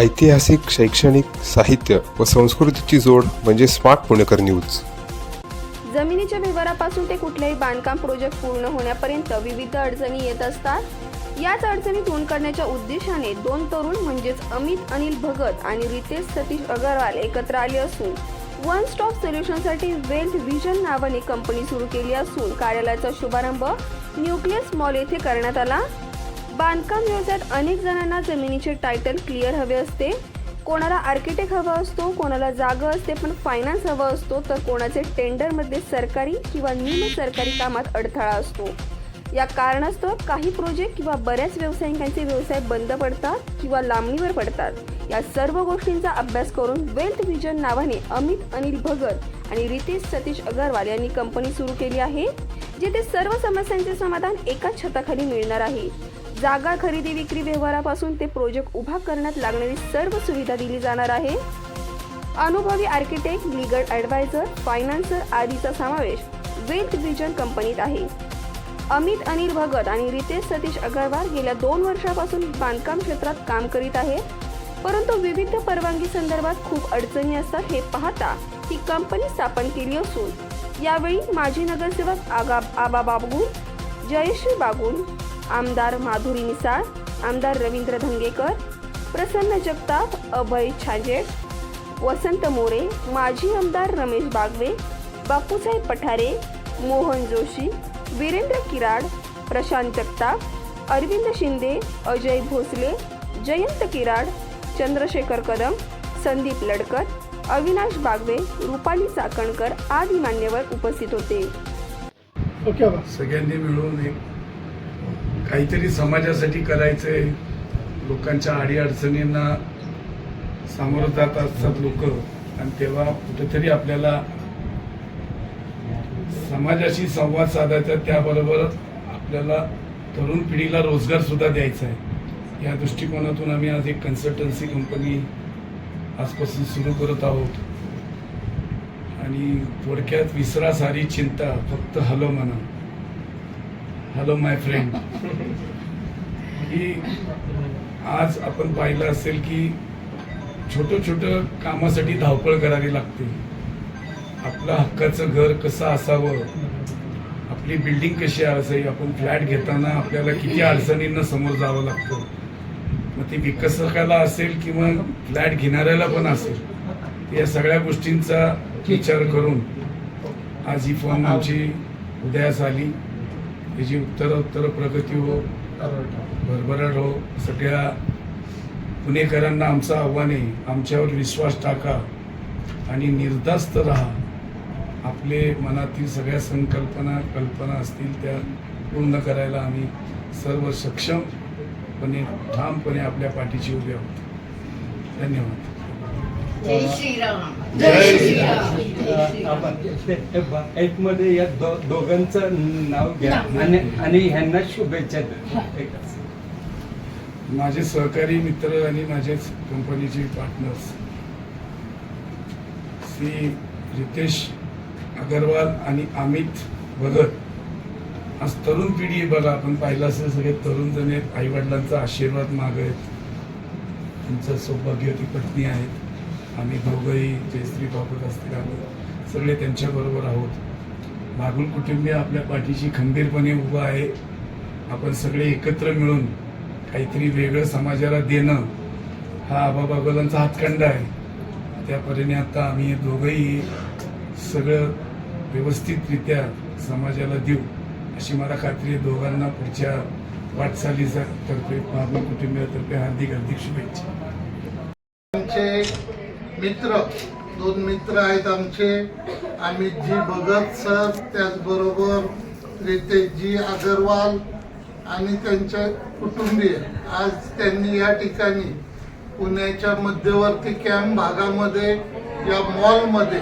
ऐतिहासिक शैक्षणिक साहित्य व संस्कृतीची जोड म्हणजे स्मार्ट पुणेकर न्यूज. जमिनीच्या व्यवहारापासून ते कुठल्याही बांधकाम प्रोजेक्ट पूर्ण होण्यापर्यंत विविध अडचणी येत असतात. याच अडचणी तोंड करण्याच्या उद्देशाने दोन तरुण म्हणजेच अमित अनिल भगत आणि रितेश सतीश अगरवाल एकत्र आले असून वन स्टॉप सोल्युशनसाठी वेल्थ व्हिजन नावाने कंपनी सुरू केली असून कार्यालयाचा शुभारंभ न्यूक्लियस मॉल येथे करण्यात आला. बांधकाम व्यवसायात अनेक जणांना जमिनीचे टायटल क्लिअर हवे असते. कोणाला आर्किटेक्ट हवा असतो कोणाला जागा असते पण फायनान्स हवा असतो तर कोणाचे टेंडरमध्ये सरकारी किंवा निम सरकारी कामात अडथळा असतो. या कारणास्तव काही प्रोजेक्ट किंवा बऱ्याच व्यावसायिकांचे व्यवसाय बंद पडतात किंवा लांबणीवर पडतात. या सर्व गोष्टींचा अभ्यास करून वेल्थ व्हिजन नावाने अमित अनिल भगत आणि रितेश सतीश अगरवाल यांनी कंपनी सुरू केली आहे जिथे सर्व समस्यांचे समाधान एका छताखाली मिळणार आहे. जागा खरेदी विक्री व्यवहारापासून ते प्रोजेक्ट उभा करण्यात लागणारी सर्व सुविधा दिली जाणार आहे. अनुभवी आर्किटेक्ट लीगल ॲडवायझर फायनान्सर आदीचा समावेश वेल्थ विजन कंपनीत आहे. अमित अनिल भगत आणि रितेश सतीश अगरवाल गेल्या दोन वर्षापासून बांधकाम क्षेत्रात काम करीत आहे परंतु विविध परवानगी संदर्भात खूप अडचणी असतात हे पाहता ही कंपनी स्थापन केली असून यावेळी माजी नगरसेवक आगा आबा बाबू जयश्री बागुल आमदार माधुरी मिसाळ आमदार रवींद्र धंगेकर प्रसन्न जगताप अभय छाजेट वसंत मोरे माजी आमदार रमेश बागवे बापूसाहेब पठारे मोहन जोशी वीरेंद्र किराड प्रशांत जगताप अरविंद शिंदे अजय भोसले जयंत किराड चंद्रशेखर कदम संदीप लडकत अविनाश बागवे रुपाली चाकणकर आदी मान्यवर उपस्थित होते. सगळ्यांनी मिळून एक काहीतरी समाजासाठी करायचंय. लोकांच्या अडीअडचणींना सामोरं जात असतात लोक. आणि तेव्हा कुठेतरी आपल्याला समाजाशी संवाद साधायचा त्याबरोबर आपल्याला तरुण पिढीला रोजगार सुद्धा द्यायचा आहे. या दृष्टिकोनातून आम्ही आज एक कन्सल्टन्सी कंपनी आजपासून सुरू करत आहोत. आणि थोडक्यात विसरा सारी चिंता फक्त हलो म्हणा हॅलो माय फ्रेंड ही आज आपण पाहिलं असेल की छोटं छोटं कामासाठी धावपळ करावी लागते. आपलं हक्काचं घर कसं असावं? आपली बिल्डिंग कशी असावी? आपण फ्लॅट घेताना आपल्याला किती अडचणींना समोर जावं लागतं? मग ती विकसकाला असेल किंवा फ्लॅट घेणाऱ्याला पण असेल या सगळ्या गोष्टींचा विचार करून आज ही फॉर्म आमची उदयास आली. त्याची उत्तरोत्तर प्रगती हो भरभराट हो सगळ्या पुणेकरांना आमचं आव्हान आहे आमच्यावर विश्वास टाका आणि निर्धास्त राहा. आपले मनातील सगळ्या संकल्पना कल्पना असतील त्या पूर्ण करायला आम्ही सर्व सक्षमपणे ठामपणे आपल्या पाठीशी उभे आहोत. धन्यवाद. जय श्रीराम. आपण एक मध्ये या दो- दोघांचं नाव घ्या आणि आणि ह्यांना शुभेच्छा द्या. माझे सहकारी मित्र आणि माझेच कंपनीचे पार्टनर्स श्री रितेश अगरवाल आणि अमित भगत. आज तरुण पिढी आहे बघा आपण पाहिलं असेल सगळे तरुण जण आहेत आईवडिलांचा आशीर्वाद माग आहेत. त्यांचं सौभाग्यवती पत्नी आहेत. आम्ही दोघंही जयश्री बाबत असतील आम्ही सगळे त्यांच्याबरोबर आहोत. मागून कुटुंबीय आपल्या पाठीशी खंबीरपणे उभं आहे. आपण सगळे एकत्र मिळून काहीतरी वेगळं समाजाला देणं हा आबा बागोलांचा हातखंडा आहे. त्या परीने आता आम्ही दोघंही सगळं व्यवस्थितरित्या समाजाला देऊ अशी मला खात्री आहे. दोघांना पुढच्या वाटचालीचा तर्फे मागून कुटुंबियातर्फे हार्दिक हार्दिक शुभेच्छा. मित्र दोन मित्र आहेत आमचे. अमितजी भगत सर त्याचबरोबर रितेशजी अगरवाल आणि त्यांचे कुटुंबीय आज त्यांनी या ठिकाणी पुण्याच्या मध्यवर्ती कॅम्प भागामध्ये या मॉलमध्ये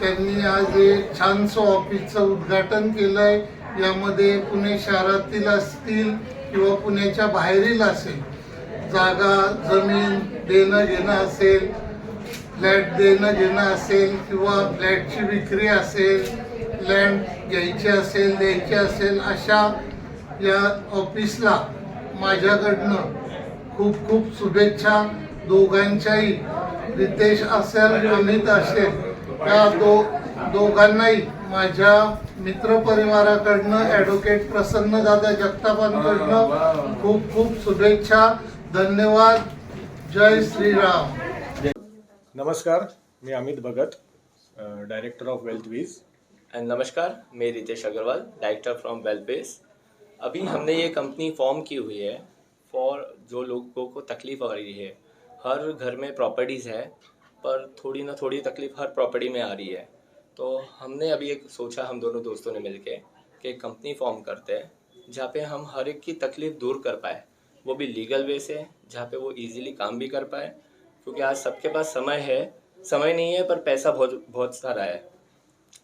त्यांनी आज एक छानसं ऑफिसचं उद्घाटन केलं आहे यामध्ये पुणे शहरातील असतील किंवा पुण्याच्या बाहेरील असेल जागा जमीन देणं घेणं असेल फ्लॅट देणं घेणं असेल किंवा फ्लॅटची विक्री असेल लँड घ्यायची असेल द्यायची असेल अशा या ऑफिसला माझ्याकडनं खूप खूप शुभेच्छा. दोघांच्याही रितेश असेल अमित असेल त्या दो दोघांनाही माझ्या मित्रपरिवाराकडनं ॲडव्होकेट प्रसन्नदादा जगतापांकडनं खूप खूप शुभेच्छा. धन्यवाद. जय श्रीराम. नमस्कार, मी Amit Bhagat director of wealth wiz and नमस्कार, मैं Ritesh Agarwal director from wealth base अभी हमने ये कंपनी फॉर्म की हुई है फॉर जो लोगों को तकलीफ़ आ रही है। हर घर में प्रॉपर्टीज़ है, पर थोड़ी ना थोड़ी तकलीफ़ हर प्रॉपर्टी में आ रही है। तो हमने अभी एक सोचा, हम दोनों दोस्तों ने मिलके, कि एक कंपनी फॉर्म करते हैं, जहाँ पे हम हर एक की तकलीफ़ दूर कर पाए। वो भी लीगल वे से, जहाँ पे वो इजीली काम भी कर पाए क्योंकि आज सबके पास समय है। समय नहीं है पर पैसा बहुत बहुत सारा है।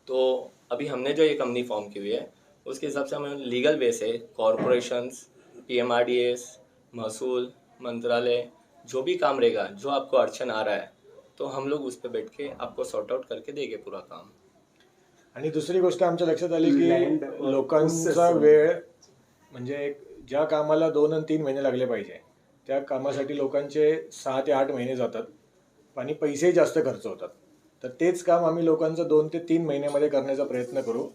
तो अभी हमने जो ये कंपनी फॉर्म की हुई है उसके हिसाब से हमें लीगल वे से corporations P M R D S महसूल मंत्रालय जो भी काम रहेगा जो आपको अड़चन आ रहा है तो हम लोग उस पर बैठ के आपको सॉर्ट आउट करके देंगे पूरा काम। आणि दुसरी गोष्ट आमच्या लक्षात आली की लोकांचा. वेळ म्हणजे एक ज्या कामाला दोन आणि तीन महिने लागले पाहिजे त्या कामासाठी लोकांचे सहा ते आठ महिने जातात आणि पैसेही जास्त खर्च होतात. तर तेच काम आम्ही लोकांचं दोन ते तीन महिन्यामध्ये करण्याचा प्रयत्न करू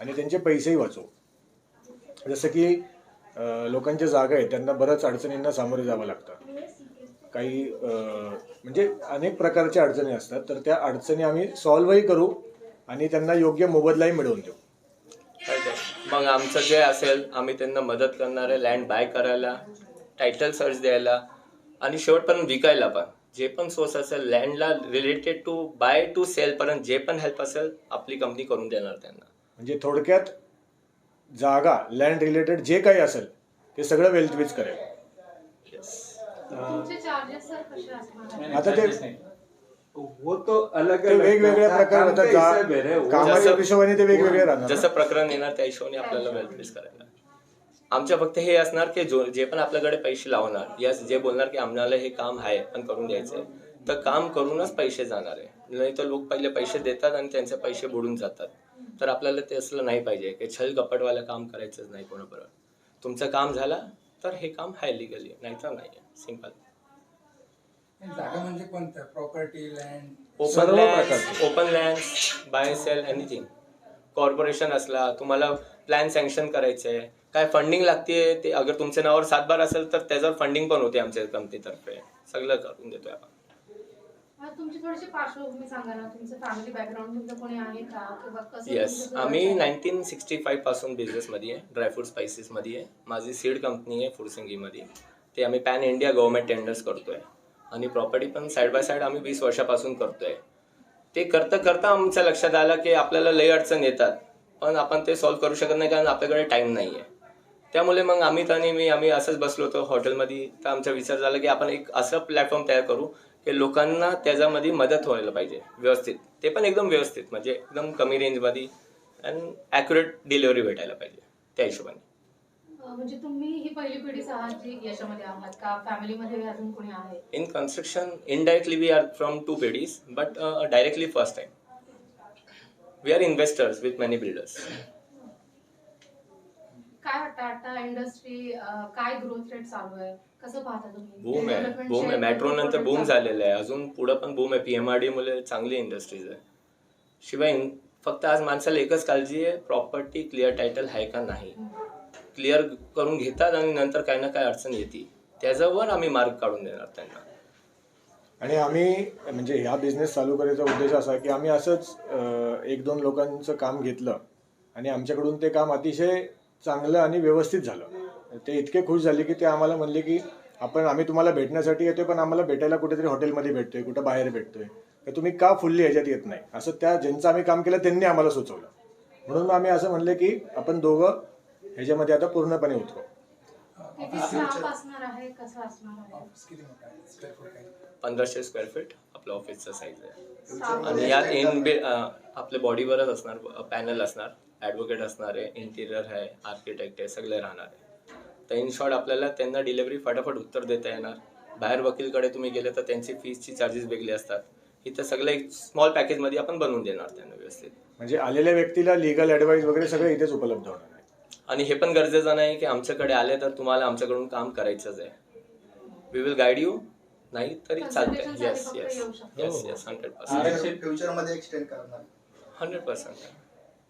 आणि त्यांचे पैसेही वाचवू. जसं की लोकांच्या जागा आहेत त्यांना बऱ्याच अडचणींना सामोरे जावं लागतं. काही म्हणजे अनेक प्रकारच्या अडचणी असतात तर त्या अडचणी आम्ही सॉल्व्हही करू आणि त्यांना योग्य मोबदलाही मिळवून देऊ. मग आमचं जे असेल आम्ही त्यांना मदत करणार आहे लँड बाय करायला टायटल सर्च द्यायला आणि शेवटपर्यंत विकायला पण. जे पण सोर्स असेल लँडला related to buy to sale पर्यंत जे पण हेल्प असेल आपली कंपनी करून देणार त्यांना. म्हणजे थोडक्यात जागा लँड रिलेटेड जे काही असेल ते सगळं वेल्थवीज करेल. येस तुमचे चार्जेस सर कसे असणार? आता ते वो तो अलग वेगवेगळ्या प्रकार होतात है. कामाच्या जसं- हिशोबाने ते वेगवेगळे राहणार. जसं प्रकरण येणार त्या हिशोबाने आपल्याला वेल्थ करायला. आमच्या फक्त हे असणार की जो जे पण आपल्याकडे पैसे लावणार या जे बोलणार की आम्हाला हे काम आहे पण करून द्यायचंय तर काम करूनच पैसे जाणार आहे. नाही तर लोक पहिले पैसे देतात आणि त्यांचे पैसे बुडून जातात. तर आपल्याला ते असलं नाही पाहिजे की छल कपटवालं काम करायचंच नाही कोणाबरोबर. तुमचं काम झालं तर हे काम आहे लिगली नाही तर नाही सिंपल जागा म्हणजे कोणत्या property land open land. Open land buy sale anything corporation असला तुम्हाला प्लॅन सँक्शन करायचं आहे. काय फंडिंग लागते ते अगर तुमच्या नावावर सातबार असेल तर त्याच्यावर फंडिंग पण होते आमच्या कंपनीतर्फे सगळं करून देतोय आपण. आता तुमची थोडीशी पार्श्वभूमी सांगा ना. तुमचं फॅमिली बॅकग्राऊंड तुमचं कोणी आहे का? किंवा कसं येस आम्ही? नाईन्टीन सिक्स्टी फाईव्हपासून बिझनेसमध्ये आहे. ड्रायफ्रूट स्पायसेसमध्ये आहे. माझी सीड कंपनी आहे फुडसिंगीमध्ये ते आम्ही पॅन इंडिया गव्हर्नमेंट टेंडर्स करतोय. आणि प्रॉपर्टी पण साईड बाय साईड आम्ही वीस वर्षापासून करतोय. ते करता करता आमच्या लक्षात आलं की आपल्याला लई अडचण येतात. पण आपण ते सॉल्व्ह करू शकत नाही कारण आपल्याकडे टाइम नाही आहे त्यामुळे मग अमित आणि मी आम्ही असंच बसलो होतो हॉटेलमध्ये तर आमचा विचार झाला की आपण एक असं प्लॅटफॉर्म तयार करू की लोकांना त्याच्यामध्ये मदत व्हायला पाहिजे व्यवस्थित. ते पण एकदम व्यवस्थित म्हणजे एकदम कमी रेंजमध्ये आणि ॲक्युरेट डिलिव्हरी भेटायला पाहिजे त्या हिशोबाने. म्हणजे तुम्ही ही पहिली पिढीच आहात जी याच्यामध्ये आहात का? फॅमिलीमध्ये अजून कोणी आहे? In construction indirectly we are from two पेडीज but directly first time we are investors with many builders काय वाटतं आता इंडस्ट्री काय ग्रोथ रेट चालू आहे? कसं पाहता तुम्ही? बूम आहे. बूम आहे. मेट्रो नंतर बूम झालेलं आहे. अजून पुढं पण बूम आहे. पीएमआरडी मुळे चांगली इंडस्ट्रीज आहे. शिवाय फक्त आज माणसाला एकच काळजी आहे. प्रॉपर्टी क्लिअर टायटल आहे का नाही? क्लिअर करून घेतात आणि नंतर काही ना काही अडचण येते. त्याच्यावर आम्ही मार्ग काढून देणार त्यांना. आणि आम्ही म्हणजे ह्या बिझनेस चालू करायचा उद्देश असा की आम्ही असंच एक दोन लोकांचं काम घेतलं आणि आमच्याकडून ते काम अतिशय चांगलं आणि व्यवस्थित झालं. ते इतके खुश झाले की ते आम्हाला म्हणले की आपण आम्ही तुम्हाला भेटण्यासाठी येतोय पण आम्हाला भेटायला कुठेतरी हॉटेलमध्ये भेटतोय कुठं बाहेर भेटतोय. तर तुम्ही का फुल्ली ह्याच्यात येत नाही? असं त्या ज्यांचं आम्ही काम केलं त्यांनी आम्हाला सुचवलं. म्हणून आम्ही असं म्हणले की आपण दोघं ह्याच्यामध्ये आता पूर्णपणे उतरू. किती स्टाफ असणार आहे? कसं असणार आहे? ऑफिस किती मोठं आहे? स्क्वेअर फूट काय? पंधराशे स्क्वेअर फीट आपलं ऑफिसचं साईज आहे. Staff आणि यात इन बि अं, आपल्या बॉडीवरच असणार पॅनल असणार ॲडव्होकेट असणार आहे इंटिरियर आहे आर्किटेक्ट आहे सगळे राहणार आहे. तर इन शॉर्ट आपल्याला त्यांना डिलिव्हरी फटाफट उत्तर देता येणार. बाहेर वकीलकडे तुम्ही गेले तर त्यांची फीसची चार्जेस वेगळे असतात. इथं सगळं एक स्मॉल पॅकेजमध्ये आपण बनवून देणार त्यांना व्यवस्थित. म्हणजे आलेल्या व्यक्तीला लिगल ॲडवाईस वगैरे सगळं इथेच उपलब्ध होणार. आहे आणि हे पण गरजेचं नाही की आमच्याकडे आले तर तुम्हाला आमच्याकडून काम करायचंच आहे. वी विल गाईड यू नाही तरी चालतंय Consultation येस साठी येस फक्त येऊ शकतो. येस येस हंड्रेड पर्सेंट फ्युचरमध्ये एक्सटेंड करणार. हंड्रेड पर्सेंट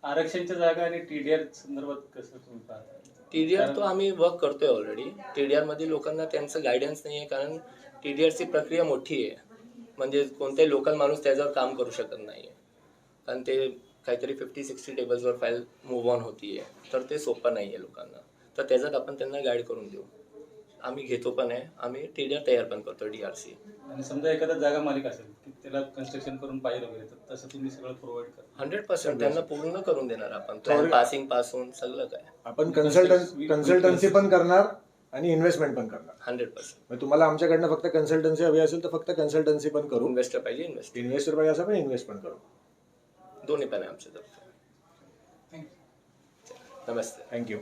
आरक्षणच्या जागा आणि टीडीआर संदर्भात कसं तुम्ही पाहता? डी आर तो आम्ही वर्क करतोय ऑलरेडी टी डी आरमध्ये लोकांना त्यांचं गायडन्स नाही आहे कारण टी डी आरची प्रक्रिया मोठी आहे. म्हणजे कोणताही लोकल माणूस त्याच्यावर काम करू शकत नाही आहे कारण ते काहीतरी फिफ्टी सिक्स्टी टेबल्सवर फाईल मूव्ह ऑन होती आहे तर ते सोपं नाही आहे लोकांना. तर त्याच्यात आपण त्यांना गाईड करून देऊ. आम्ही घेतो पण आहे. आम्ही टी डी आर तयार पण करतो डी आर सी आणि समजा एखादा जागा मालिक असेल की त्याला कन्स्ट्रक्शन करून पाहिजे वगैरे तर तसं तुम्ही सगळं प्रोव्हाइड करा. हंड्रेड पर्सेंट त्यांना पूर्ण करून देणार आपण. पासिंगपासून सगळं काय. आपण कन्सल्टन कन्सल्टन्सी पण करणार आणि इन्व्हेस्टमेंट पण करणार. हंड्रेड पर्सेंट मग तुम्हाला आमच्याकडनं फक्त कन्सल्टन्सी हवी असेल तर फक्त कन्सल्टन्सी पण करू. इन्व्हेस्टर पाहिजे इन्व्हेस्टर पाहिजे असं पण इन्व्हेस्ट पण करू. दोन्ही पण आहे आमच्या तर्फे नमस्ते थँक्यू